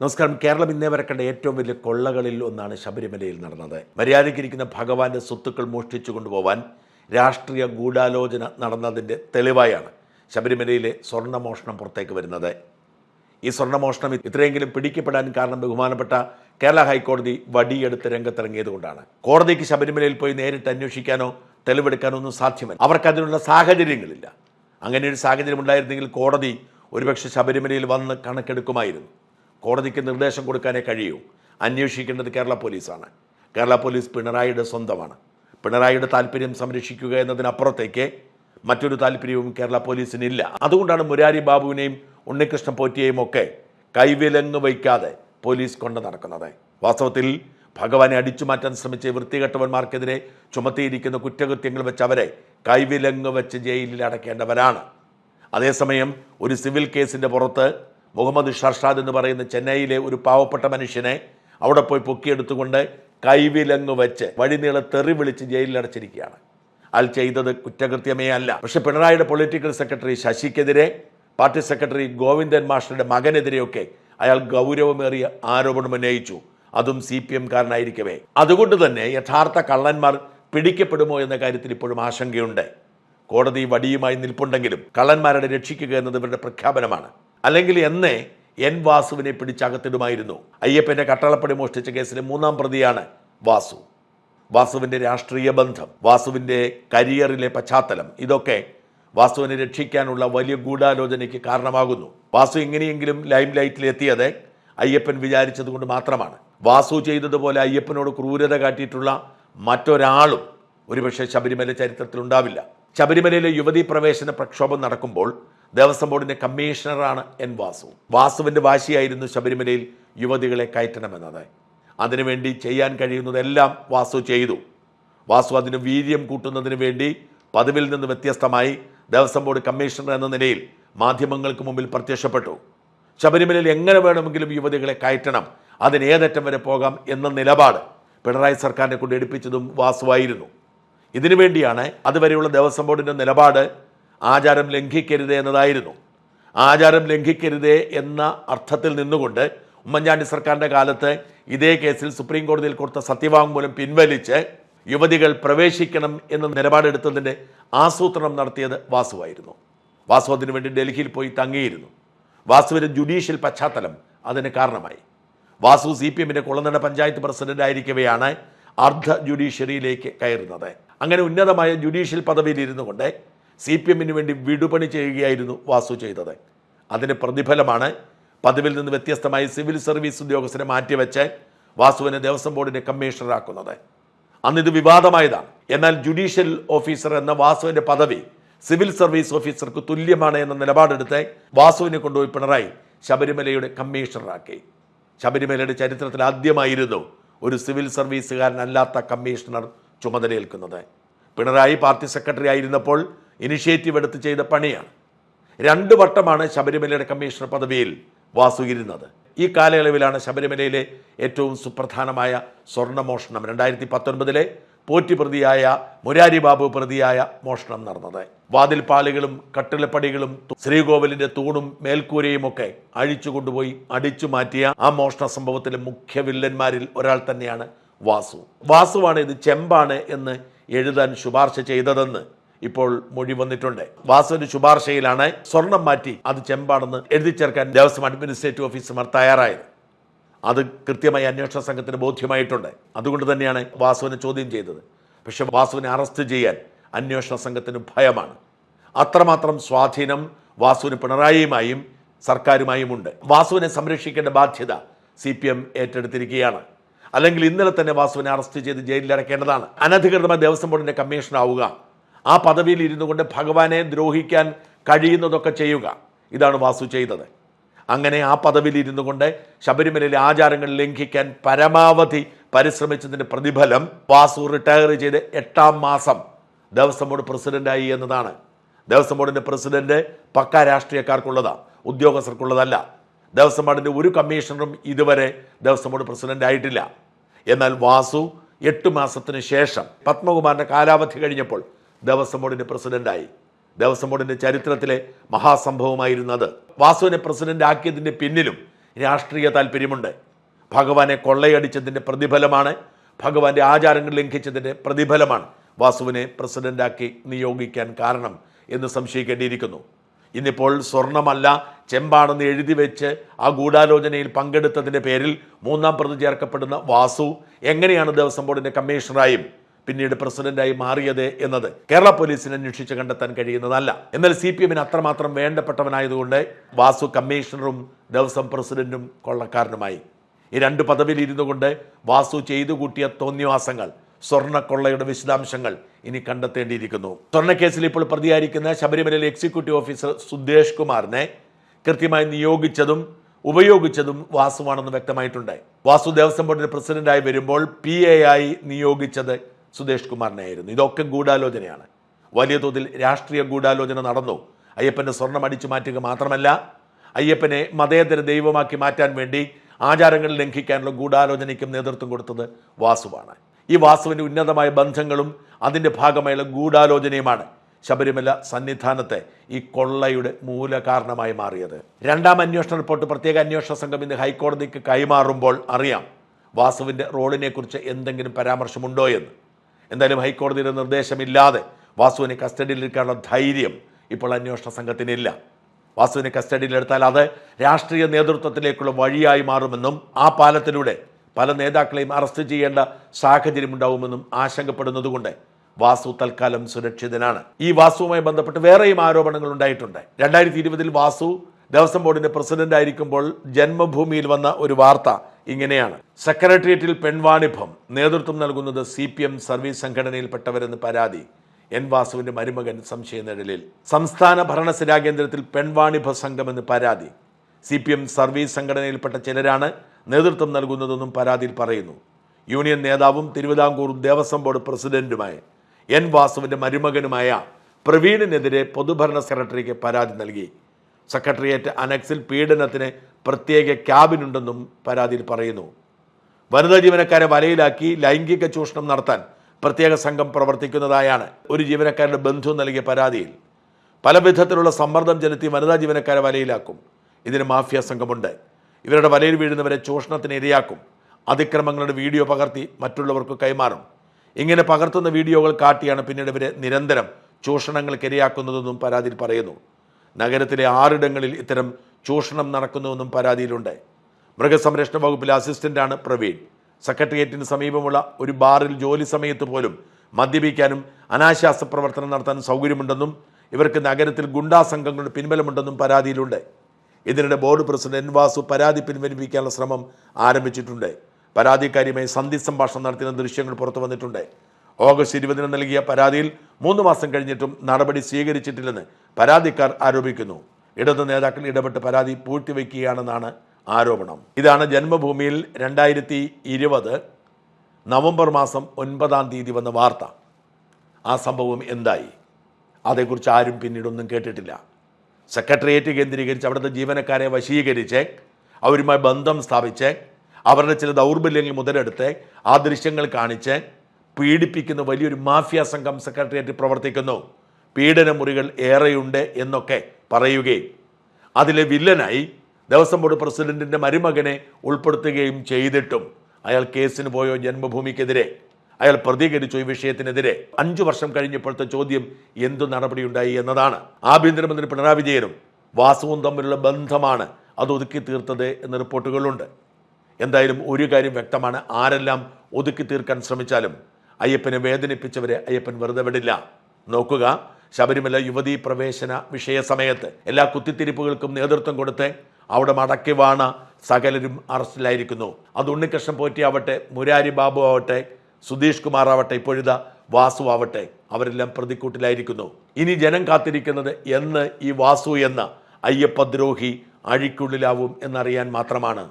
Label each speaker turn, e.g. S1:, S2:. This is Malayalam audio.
S1: നമസ്കാരം. കേരളം ഇന്നേ വരെ കണ്ട ഏറ്റവും വലിയ കൊള്ളകളിൽ ഒന്നാണ് ശബരിമലയിൽ നടന്നത്. മര്യാദയ്ക്കിരിക്കുന്ന ഭഗവാന്റെ സ്വത്തുക്കൾ മോഷ്ടിച്ചു കൊണ്ടുപോവാൻ രാഷ്ട്രീയ ഗൂഢാലോചന നടന്നതിന്റെ തെളിവായാണ് ശബരിമലയിലെ സ്വർണമോഷണം പുറത്തേക്ക് വരുന്നത്. ഈ സ്വർണമോഷണം ഇത്രയെങ്കിലും പിടിക്കപ്പെടാൻ കാരണം ബഹുമാനപ്പെട്ട കേരള ഹൈക്കോടതി വടിയെടുത്ത് രംഗത്തിറങ്ങിയതുകൊണ്ടാണ്. കോടതിക്ക് ശബരിമലയിൽ പോയി നേരിട്ട് അന്വേഷിക്കാനോ തെളിവെടുക്കാനോ ഒന്നും സാധ്യമല്ല. അവർക്ക് അതിനുള്ള സാഹചര്യങ്ങളില്ല. അങ്ങനെ ഒരു സാഹചര്യം ഉണ്ടായിരുന്നെങ്കിൽ കോടതി ഒരുപക്ഷെ ശബരിമലയിൽ വന്ന് കണക്കെടുക്കുമായിരുന്നു. കോടതിക്ക് നിർദ്ദേശം കൊടുക്കാനേ കഴിയൂ. അന്വേഷിക്കേണ്ടത് കേരള പോലീസാണ്. കേരള പോലീസ് പിണറായിയുടെ സ്വന്തമാണ്. പിണറായിയുടെ താല്പര്യം സംരക്ഷിക്കുക എന്നതിനപ്പുറത്തേക്ക് മറ്റൊരു താല്പര്യവും കേരള പോലീസിനില്ല. അതുകൊണ്ടാണ് മുരാരി ബാബുവിനെയും ഉണ്ണികൃഷ്ണ പോറ്റിയെയും ഒക്കെ കൈവിലങ്ങ് വയ്ക്കാതെ പോലീസ് കൊണ്ട് നടക്കുന്നത്. വാസ്തവത്തിൽ ഭഗവാനെ അടിച്ചു മാറ്റാൻ ശ്രമിച്ച വൃത്തികെട്ടവന്മാർക്കെതിരെ ചുമത്തിയിരിക്കുന്ന കുറ്റകൃത്യങ്ങൾ വെച്ച് അവരെ കൈവിലങ്ങ് വെച്ച് ജയിലിൽ അടയ്ക്കേണ്ടവരാണ്. അതേസമയം ഒരു സിവിൽ കേസിന്റെ പുറത്ത് മുഹമ്മദ് ഷർഷാദ് എന്ന് പറയുന്ന ചെന്നൈയിലെ ഒരു പാവപ്പെട്ട മനുഷ്യനെ അവിടെ പോയി പൊക്കിയെടുത്തുകൊണ്ട് കൈവിലങ്ങ് വെച്ച് വഴിനീളെ തെറി വിളിച്ച് ജയിലിൽ അടച്ചിരിക്കുകയാണ് അയാൾ ചെയ്തത് കുറ്റകൃത്യമേ അല്ല. പക്ഷേ പിണറായിയുടെ പൊളിറ്റിക്കൽ സെക്രട്ടറി ശശിക്കെതിരെ പാർട്ടി സെക്രട്ടറി ഗോവിന്ദൻ മാസ്റ്ററുടെ മകനെതിരെയൊക്കെ അയാൾ ഗൗരവമേറിയ ആരോപണം ഉന്നയിച്ചു. അതും സി പി എംകാരനായിരിക്കവേ അതുകൊണ്ട് തന്നെ യഥാർത്ഥ കള്ളന്മാർ പിടിക്കപ്പെടുമോ എന്ന കാര്യത്തിൽ ഇപ്പോഴും ആശങ്കയുണ്ട്. കോടതി വടിയുമായി നിൽപ്പുണ്ടെങ്കിലും കള്ളന്മാരുടെ രക്ഷിക്കുക എന്നത് ഇവരുടെ പ്രഖ്യാപനമാണ്. അല്ലെങ്കിൽ എന്നേ എൻ വാസുവിനെ പിടിച്ചകത്തിടുമായിരുന്നു. അയ്യപ്പന്റെ കട്ടളപ്പടി മോഷ്ടിച്ച കേസിലെ മൂന്നാം പ്രതിയാണ് വാസു. വാസുവിന്റെ രാഷ്ട്രീയ ബന്ധം വാസുവിന്റെ കരിയറിലെ പശ്ചാത്തലം ഇതൊക്കെ വാസുവിനെ രക്ഷിക്കാനുള്ള വലിയ ഗൂഢാലോചനയ്ക്ക് കാരണമാകുന്നു. വാസു എങ്ങനെയെങ്കിലും ലൈം ലൈറ്റിൽ എത്തിയത് അയ്യപ്പൻ വിചാരിച്ചത് കൊണ്ട് മാത്രമാണ്. വാസു ചെയ്തതുപോലെ അയ്യപ്പനോട് ക്രൂരത കാട്ടിയിട്ടുള്ള മറ്റൊരാളും ഒരുപക്ഷെ ശബരിമല ചരിത്രത്തിൽ ഉണ്ടാവില്ല. ശബരിമലയിലെ യുവതീ പ്രവേശന പ്രക്ഷോഭം നടക്കുമ്പോൾ ദേവസ്വം ബോർഡിന്റെ കമ്മീഷണറാണ് എൻ വാസു. വാസുവിന്റെ വാശിയായിരുന്നു ശബരിമലയിൽ യുവതികളെ കയറ്റണമെന്നത്. അതിനുവേണ്ടി ചെയ്യാൻ കഴിയുന്നതെല്ലാം വാസു ചെയ്തു. വാസു അതിന് വീര്യം കൂട്ടുന്നതിന് വേണ്ടി പതിവിൽ നിന്ന് വ്യത്യസ്തമായി ദേവസ്വം ബോർഡ് കമ്മീഷണർ എന്ന നിലയിൽ മാധ്യമങ്ങൾക്ക് മുമ്പിൽ പ്രത്യക്ഷപ്പെട്ടു. ശബരിമലയിൽ എങ്ങനെ വേണമെങ്കിലും യുവതികളെ കയറ്റണം അതിനേതറ്റം വരെ പോകാം എന്ന നിലപാട് പിണറായി സർക്കാരിനെ കൊണ്ട് എടുപ്പിച്ചതും വാസുവായിരുന്നു. ഇതിനുവേണ്ടിയാണ് അതുവരെയുള്ള ദേവസ്വം ബോർഡിന്റെ നിലപാട് ആചാരം ലംഘിക്കരുത് എന്നതായിരുന്നു. ആചാരം ലംഘിക്കരുതേ എന്ന അർത്ഥത്തിൽ നിന്നുകൊണ്ട് ഉമ്മൻചാണ്ടി സർക്കാരിന്റെ കാലത്ത് ഇതേ കേസിൽ സുപ്രീം കോടതിയിൽ കൊടുത്ത സത്യവാങ്മൂലം പിൻവലിച്ച് യുവതികൾ പ്രവേശിക്കണം എന്ന നിലപാടെടുത്തതിന്റെ ആസൂത്രണം നടത്തിയത് വാസുവായിരുന്നു വാസു അതിനു വേണ്ടി ഡൽഹിയിൽ പോയി തങ്ങിയിരുന്നു. വാസുവിന്റെ ജുഡീഷ്യൽ പശ്ചാത്തലം അതിന് കാരണമായി. വാസു സി പി എമ്മിന്റെ കുളനട പഞ്ചായത്ത് പ്രസിഡന്റ് ആയിരിക്കവെയാണ് അർദ്ധ ജുഡീഷ്യറിയിലേക്ക് കയറുന്നത്. അങ്ങനെ ഉന്നതമായ ജുഡീഷ്യൽ പദവിയിൽ ഇരുന്നു കൊണ്ട് സി പി എമ്മിന് വേണ്ടി വിടുപണി ചെയ്യുകയായിരുന്നു വാസു ചെയ്തത്. അതിന് പ്രതിഫലമാണ് പദവിയിൽ നിന്ന് വ്യത്യസ്തമായി സിവിൽ സർവീസ് ഉദ്യോഗസ്ഥരെ മാറ്റിവെച്ച് വാസുവിനെ ദേവസ്വം ബോർഡിന്റെ കമ്മീഷണറാക്കുന്നത് അന്ന് ഇത് വിവാദമായതാണ്. എന്നാൽ ജുഡീഷ്യൽ ഓഫീസർ എന്ന വാസുവിന്റെ പദവി സിവിൽ സർവീസ് ഓഫീസർക്ക് തുല്യമാണ് എന്ന നിലപാടെടുത്ത് വാസുവിനെ കൊണ്ടുപോയി പിണറായി ശബരിമലയുടെ കമ്മീഷണറാക്കി ശബരിമലയുടെ ചരിത്രത്തിൽ ആദ്യമായിരുന്നു ഒരു സിവിൽ സർവീസുകാരനല്ലാത്ത കമ്മീഷണർ ചുമതലയേൽക്കുന്നത്. പിണറായി പാർട്ടി സെക്രട്ടറി ആയിരുന്നപ്പോൾ ഇനിഷ്യേറ്റീവ് എടുത്ത് ചെയ്ത പണിയാണ്. രണ്ട് വട്ടമാണ് ശബരിമലയുടെ കമ്മീഷണർ പദവിയിൽ വാസുകിരുന്നത് ഈ കാലയളവിലാണ് ശബരിമലയിലെ ഏറ്റവും സുപ്രധാനമായ സ്വർണമോഷണം രണ്ടായിരത്തി പത്തൊൻപതിലെ പോറ്റി പ്രതിയായ മുരാരി ബാബു പ്രതിയായ മോഷണം നടന്നത്. വാതിൽപ്പാളികളും കട്ടിലപ്പടികളും ശ്രീകോവിലിന്റെ തൂണും മേൽക്കൂരയും ഒക്കെ അഴിച്ചു കൊണ്ടുപോയി അടിച്ചു മാറ്റിയ ആ മോഷണ സംഭവത്തിലെ മുഖ്യ വില്ലന്മാരിൽ ഒരാൾ തന്നെയാണ് വാസു. വാസുവാണ് ഇത് ചെമ്പാണ് എന്ന് എഴുതാൻ ശുപാർശ ചെയ്തതെന്ന് ഇപ്പോൾ മൊഴി വന്നിട്ടുണ്ട്. വാസുവിന്റെ ശുപാർശയിലാണ് സ്വർണം മാറ്റി അത് ചെമ്പാണെന്ന് എഴുതി ചേർക്കാൻ ദേവസ്വം അഡ്മിനിസ്ട്രേറ്റീവ് ഓഫീസർമാർ തയ്യാറായത്. അത് കൃത്യമായി അന്വേഷണ സംഘത്തിന് ബോധ്യമായിട്ടുണ്ട്. അതുകൊണ്ട് തന്നെയാണ് വാസുവിനെ ചോദ്യം ചെയ്തത്. പക്ഷെ വാസുവിനെ അറസ്റ്റ് ചെയ്യാൻ അന്വേഷണ സംഘത്തിന് ഭയമാണ്. അത്രമാത്രം സ്വാധീനം വാസുവിന് പിണറായിയുമായും സർക്കാരുമായും ഉണ്ട്. വാസുവിനെ സംരക്ഷിക്കേണ്ട ബാധ്യത സി പി എം ഏറ്റെടുത്തിരിക്കുകയാണ്. അല്ലെങ്കിൽ ഇന്നലെ തന്നെ വാസുവിനെ അറസ്റ്റ് ചെയ്ത് ജയിലിൽ അടക്കേണ്ടതാണ് അനധികൃതമായ ദേവസ്വം ബോർഡിന്റെ കമ്മീഷണർ ആവുക ആ പദവിയിൽ ഇരുന്നു കൊണ്ട് ഭഗവാനെ ദ്രോഹിക്കാൻ കഴിയുന്നതൊക്കെ ചെയ്യുക. ഇതാണ് വാസു ചെയ്തത്. അങ്ങനെ ആ പദവിയിൽ ഇരുന്നു കൊണ്ട് ശബരിമലയിലെ ആചാരങ്ങൾ ലംഘിക്കാൻ പരമാവധി പരിശ്രമിച്ചതിന്റെ പ്രതിഫലം വാസു റിട്ടയർ ചെയ്ത് എട്ടാം മാസം ദേവസ്വം ബോർഡ് പ്രസിഡന്റായി എന്നതാണ്. ദേവസ്വം ബോർഡിന്റെ പ്രസിഡന്റ് പക്ക രാഷ്ട്രീയക്കാർക്കുള്ളതാണ് ഉദ്യോഗസ്ഥർക്കുള്ളതല്ല. ദേവസ്വം ബോർഡിന്റെ ഒരു കമ്മീഷണറും ഇതുവരെ ദേവസ്വം ബോർഡ് പ്രസിഡന്റ് ആയിട്ടില്ല. എന്നാൽ വാസു എട്ട് മാസത്തിന് ശേഷം പത്മകുമാറിന്റെ കാലാവധി കഴിഞ്ഞപ്പോൾ ദേവസ്വം ബോർഡിന്റെ പ്രസിഡന്റായി ദേവസ്വം ബോർഡിന്റെ ചരിത്രത്തിലെ മഹാസംഭവമായിരുന്നത്. വാസുവിനെ പ്രസിഡന്റ് ആക്കിയതിന്റെ പിന്നിലും രാഷ്ട്രീയ താല്പര്യമുണ്ട്. ഭഗവാനെ കൊള്ളയടിച്ചതിന്റെ പ്രതിഫലമാണ് ഭഗവാന്റെ ആചാരങ്ങൾ ലംഘിച്ചതിന്റെ പ്രതിഫലമാണ് വാസുവിനെ പ്രസിഡന്റാക്കി നിയോഗിക്കാൻ കാരണം എന്ന് സംശയിക്കേണ്ടിയിരിക്കുന്നു. ഇന്നിപ്പോൾ സ്വർണമല്ല ചെമ്പാണെന്ന് എഴുതി വെച്ച് ആ ഗൂഢാലോചനയിൽ പങ്കെടുത്തതിന്റെ പേരിൽ മൂന്നാം പ്രതി ചേർക്കപ്പെടുന്ന വാസു എങ്ങനെയാണ് ദേവസ്വം ബോർഡിന്റെ കമ്മീഷണറായും പിന്നീട് പ്രസിഡന്റായി മാറിയത് എന്നത് കേരള പോലീസിന് അന്വേഷിച്ച് കണ്ടെത്താൻ കഴിയുന്നതല്ല. എന്നാൽ സി പി എമ്മിന് അത്രമാത്രം വേണ്ടപ്പെട്ടവനായതുകൊണ്ട് വാസു കമ്മീഷണറും ദേവസ്വം പ്രസിഡന്റും കൊള്ളക്കാരനുമായി. ഈ രണ്ട് പദവിയിൽ ഇരുന്നു കൊണ്ട് വാസു ചെയ്തു കൂട്ടിയ തോന്നിവാസങ്ങൾ സ്വർണക്കൊള്ളയുടെ വിശദാംശങ്ങൾ ഇനി കണ്ടെത്തേണ്ടിയിരിക്കുന്നു. സ്വർണക്കേസിൽ ഇപ്പോൾ പ്രതിയായിരിക്കുന്ന ശബരിമലയിലെ എക്സിക്യൂട്ടീവ് ഓഫീസർ സുദേഷ് കുമാറിനെ കൃത്യമായി നിയോഗിച്ചതും ഉപയോഗിച്ചതും വാസുവാണെന്ന് വ്യക്തമായിട്ടുണ്ട്. വാസു ദേവസ്വം ബോർഡിന്റെ പ്രസിഡന്റായി വരുമ്പോൾ പി എ ആയി നിയോഗിച്ചത് സുദേശ് കുമാറിനെയായിരുന്നു ഇതൊക്കെ ഗൂഢാലോചനയാണ്. വലിയ തോതിൽ രാഷ്ട്രീയ ഗൂഢാലോചന നടന്നു. അയ്യപ്പന്റെ സ്വർണം അടിച്ചു മാറ്റുക മാത്രമല്ല അയ്യപ്പനെ മതേതര ദൈവമാക്കി മാറ്റാൻ വേണ്ടി ആചാരങ്ങൾ ലംഘിക്കാനുള്ള ഗൂഢാലോചനയ്ക്കും നേതൃത്വം കൊടുത്തത് വാസുവാണ്. ഈ വാസുവിന്റെ ഉന്നതമായ ബന്ധങ്ങളും അതിന്റെ ഭാഗമായുള്ള ഗൂഢാലോചനയുമാണ് ശബരിമല സന്നിധാനത്തെ ഈ കൊള്ളയുടെ മൂല കാരണമായി മാറിയത്. രണ്ടാം അന്വേഷണ റിപ്പോർട്ട് പ്രത്യേക അന്വേഷണ സംഘം ഇന്ന് ഹൈക്കോടതിക്ക് കൈമാറുമ്പോൾ അറിയാം വാസുവിന്റെ റോളിനെക്കുറിച്ച് എന്തെങ്കിലും പരാമർശമുണ്ടോ എന്ന്. എന്തായാലും ഹൈക്കോടതിയുടെ നിർദ്ദേശമില്ലാതെ വാസുവിനെ കസ്റ്റഡിയിലെടുക്കാനുള്ള ധൈര്യം ഇപ്പോൾ അന്വേഷണ സംഘത്തിനില്ല. വാസുവിനെ കസ്റ്റഡിയിലെടുത്താൽ അത് രാഷ്ട്രീയ നേതൃത്വത്തിലേക്കുള്ള വഴിയായി മാറുമെന്നും ആ പാലത്തിലൂടെ പല നേതാക്കളെയും അറസ്റ്റ് ചെയ്യേണ്ട സാഹചര്യം ഉണ്ടാവുമെന്നും ആശങ്കപ്പെടുന്നതുകൊണ്ട് വാസു തൽക്കാലം സുരക്ഷിതനാണ്. ഈ വാസുവുമായി ബന്ധപ്പെട്ട് വേറെയും ആരോപണങ്ങൾ ഉണ്ടായിട്ടുണ്ട്. രണ്ടായിരത്തി ഇരുപതിൽ വാസു ദേവസ്വം ബോർഡിന്റെ പ്രസിഡന്റ് ആയിരിക്കുമ്പോൾ ജന്മഭൂമിയിൽ വന്ന ഒരു വാർത്ത ഇങ്ങനെയാണ്. സെക്രട്ടേറിയറ്റിൽ പെൺവാണിഭം നേതൃത്വം നൽകുന്നത് സി പി എം സർവീസ് സംഘടനയിൽപ്പെട്ടവരെന്ന് പരാതി. എൻ വാസുവിന്റെ മരുമകൻ സംശയ നിഴലിൽ. സംസ്ഥാന ഭരണസിരാ കേന്ദ്രത്തിൽ പെൺവാണിഭ സംഘമെന്ന് പരാതി. സി പി എം സർവീസ് സംഘടനയിൽപ്പെട്ട ചിലരാണ് നേതൃത്വം നൽകുന്നതെന്നും പരാതിയിൽ പറയുന്നു. യൂണിയൻ നേതാവും തിരുവിതാംകൂർ ദേവസ്വം ബോർഡ് പ്രസിഡന്റുമായ എൻ വാസുവിന്റെ മരുമകനുമായ പ്രവീണിനെതിരെ പൊതുഭരണ സെക്രട്ടറിക്ക് പരാതി നൽകി. സെക്രട്ടേറിയറ്റ് അനക്സിൽ പീഡനത്തിന് പ്രത്യേക ക്യാബിനുണ്ടെന്നും പരാതിയിൽ പറയുന്നു. വനിതാ ജീവനക്കാരെ വലയിലാക്കി ലൈംഗിക ചൂഷണം നടത്താൻ പ്രത്യേക സംഘം പ്രവർത്തിക്കുന്നതായാണ് ഒരു ജീവനക്കാരുടെ ബന്ധു നൽകിയ പരാതിയിൽ. പല വിധത്തിലുള്ള സമ്മർദ്ദം ചെലുത്തി വനിതാ ജീവനക്കാരെ വലയിലാക്കും. ഇതിന് മാഫിയ സംഘമുണ്ട്. ഇവരുടെ വലയിൽ വീഴുന്നവരെ ചൂഷണത്തിന് ഇരയാക്കും. അതിക്രമങ്ങളുടെ വീഡിയോ പകർത്തി മറ്റുള്ളവർക്ക് കൈമാറും. ഇങ്ങനെ പകർത്തുന്ന വീഡിയോകൾ കാട്ടിയാണ് പിന്നീട് ഇവരെ നിരന്തരം ചൂഷണങ്ങൾക്ക് ഇരയാക്കുന്നതെന്നും പരാതിയിൽ പറയുന്നു. നഗരത്തിലെ ആറിടങ്ങളിൽ ഇത്തരം ചൂഷണം നടക്കുന്നുവെന്നും പരാതിയിലുണ്ട്. മൃഗസംരക്ഷണ വകുപ്പിലെ അസിസ്റ്റന്റാണ് പ്രവീൺ. സെക്രട്ടേറിയറ്റിന് സമീപമുള്ള ഒരു ബാറിൽ ജോലി സമയത്ത് പോലും മദ്യപിക്കാനും അനാശാസ പ്രവർത്തനം നടത്താനും സൗകര്യമുണ്ടെന്നും ഇവർക്ക് നഗരത്തിൽ ഗുണ്ടാ സംഘങ്ങളുടെ പിൻബലമുണ്ടെന്നും പരാതിയിലുണ്ട്. ഇതിനിടെ ബോർഡ് പ്രസിഡന്റ് എൻ വാസു പരാതി പിൻവലിപ്പിക്കാനുള്ള ശ്രമം ആരംഭിച്ചിട്ടുണ്ട്. പരാതിക്കാരിയുമായി സന്ധി സംഭാഷണം നടത്തിയ ദൃശ്യങ്ങൾ പുറത്തു വന്നിട്ടുണ്ട്. ഓഗസ്റ്റ് ഇരുപതിന് നൽകിയ പരാതിയിൽ മൂന്ന് മാസം കഴിഞ്ഞിട്ടും നടപടി സ്വീകരിച്ചിട്ടില്ലെന്ന് പരാതിക്കാർ ആരോപിക്കുന്നു. ഇടത് നേതാക്കൾ ഇടപെട്ട് പരാതി പൂഴ്ത്തിവെക്കുകയാണെന്നാണ് ആരോപണം. ഇതാണ് ജന്മഭൂമിയിൽ രണ്ടായിരത്തി ഇരുപത് നവംബർ മാസം ഒൻപതാം തീയതി വന്ന വാർത്ത. ആ സംഭവം എന്തായി? അതേക്കുറിച്ച് ആരും പിന്നീടൊന്നും കേട്ടിട്ടില്ല. സെക്രട്ടേറിയറ്റ് കേന്ദ്രീകരിച്ച് അവിടുത്തെ ജീവനക്കാരെ വശീകരിച്ച് അവരുമായി ബന്ധം സ്ഥാപിച്ച് അവരുടെ ചില ദൗർബല്യങ്ങൾ മുതലെടുത്ത് ആ ദൃശ്യങ്ങൾ കാണിച്ച് പീഡിപ്പിക്കുന്ന വലിയൊരു മാഫിയ സംഘം സെക്രട്ടേറിയറ്റ് പ്രവർത്തിക്കുന്നു. പീഡന മുറികൾ ഏറെയുണ്ട് എന്നൊക്കെ പറയുകയും അതിലെ വില്ലനായി ദേവസ്വം ബോർഡ് പ്രസിഡന്റിന്റെ മരുമകനെ ഉൾപ്പെടുത്തുകയും ചെയ്തിട്ടും അയാൾ കേസിന് പോയോ ജന്മഭൂമിക്കെതിരെ. അയാൾ പ്രതികരിച്ചു ഈ വിഷയത്തിനെതിരെ. അഞ്ചു വർഷം കഴിഞ്ഞപ്പോഴത്തെ ചോദ്യം എന്തു നടപടിയുണ്ടായി എന്നതാണ്. ആഭ്യന്തരമന്ത്രി പിണറായി വിജയനും വാസുവും തമ്മിലുള്ള ബന്ധമാണ് അത് ഒതുക്കി തീർത്തത് എന്ന റിപ്പോർട്ടുകളുണ്ട്. എന്തായാലും ഒരു കാര്യം വ്യക്തമാണ്. ആരെല്ലാം ഒതുക്കി തീർക്കാൻ ശ്രമിച്ചാലും അയ്യപ്പനെ വേദനിപ്പിച്ചവരെ അയ്യപ്പൻ വെറുതെ വിടില്ല. നോക്കുക. ശബരിമല യുവതീ പ്രവേശന വിഷയ സമയത്ത് എല്ലാ കുത്തിത്തിരിപ്പുകൾക്കും നേതൃത്വം കൊടുത്ത് അവിടെ മടക്കി വാണ സകലരും അറസ്റ്റിലായിരിക്കുന്നു. അത് ഉണ്ണികൃഷ്ണൻ പോറ്റിയാവട്ടെ മുരാരി ബാബു ആവട്ടെ സുധീഷ് കുമാർ ആവട്ടെ ഇപ്പോഴിത വാസു ആവട്ടെ അവരെല്ലാം പ്രതിക്കൂട്ടിലായിരിക്കുന്നു. ഇനി ജനം കാത്തിരിക്കുന്നത് എന്ന് ഈ വാസു എന്ന അയ്യപ്പദ്രോഹി അഴിക്കുള്ളിലാവും എന്നറിയാൻ മാത്രമാണ്.